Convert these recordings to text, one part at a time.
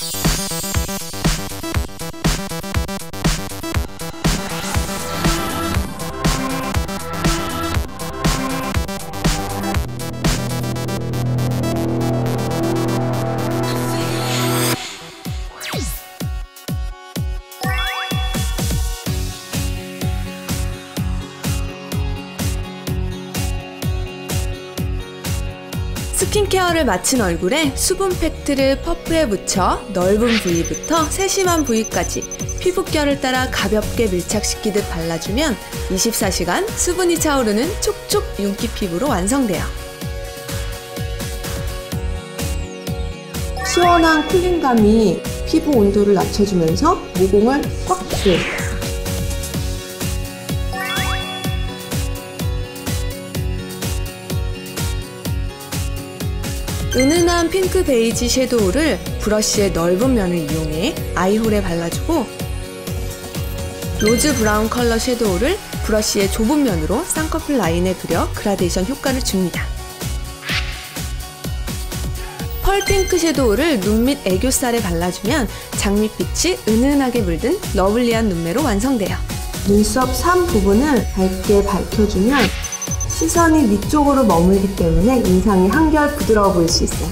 Bye. 스킨케어를 마친 얼굴에 수분 팩트를 퍼프에 묻혀 넓은 부위부터 세심한 부위까지 피부결을 따라 가볍게 밀착시키듯 발라주면 24시간 수분이 차오르는 촉촉 윤기 피부로 완성돼요. 시원한 쿨링감이 피부 온도를 낮춰주면서 모공을 꽉 조여 은은한 핑크 베이지 섀도우를 브러쉬의 넓은 면을 이용해 아이홀에 발라주고 로즈 브라운 컬러 섀도우를 브러쉬의 좁은 면으로 쌍꺼풀 라인에 그려 그라데이션 효과를 줍니다. 펄 핑크 섀도우를 눈 밑 애교살에 발라주면 장밋빛이 은은하게 물든 러블리한 눈매로 완성돼요. 눈썹 3 부분을 밝게 밝혀주면 시선이 위쪽으로 머물기 때문에 인상이 한결 부드러워 보일 수 있어요.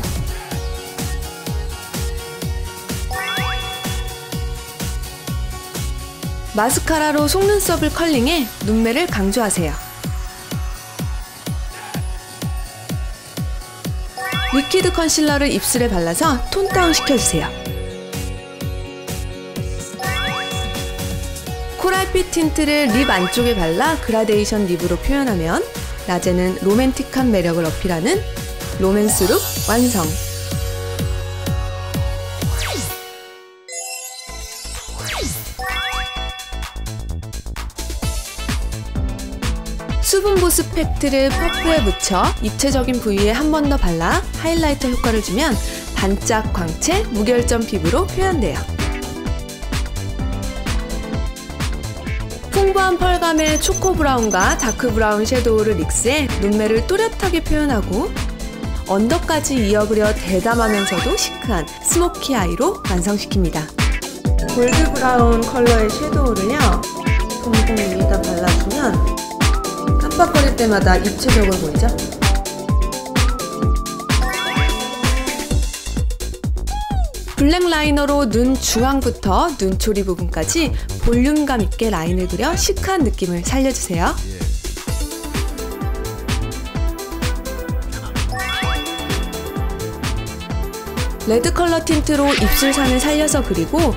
마스카라로 속눈썹을 컬링해 눈매를 강조하세요. 리퀴드 컨실러를 입술에 발라서 톤 다운 시켜주세요. 코랄빛 틴트를 립 안쪽에 발라 그라데이션 립으로 표현하면 낮에는 로맨틱한 매력을 어필하는 로맨스룩 완성! 수분 보습 팩트를 퍼프에 묻혀 입체적인 부위에 한 번 더 발라 하이라이터 효과를 주면 반짝 광채 무결점 피부로 표현돼요. 풍부한 펄감의 초코 브라운과 다크 브라운 섀도우를 믹스해 눈매를 또렷하게 표현하고 언더까지 이어 그려 대담하면서도 시크한 스모키 아이로 완성시킵니다. 골드 브라운 컬러의 섀도우를요. 동공 위에다 발라주면 깜빡거릴 때마다 입체적으로 보이죠? 블랙 라이너로 눈 중앙부터 눈초리 부분까지 볼륨감 있게 라인을 그려 시크한 느낌을 살려주세요. 레드 컬러 틴트로 입술산을 살려서 그리고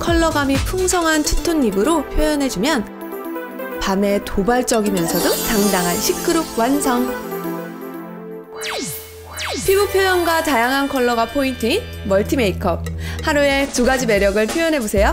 컬러감이 풍성한 투톤 립으로 표현해주면 밤에 도발적이면서도 당당한 시크룩 완성! 피부 표현과 다양한 컬러가 포인트인 멀티 메이크업. 하루에 두 가지 매력을 표현해보세요.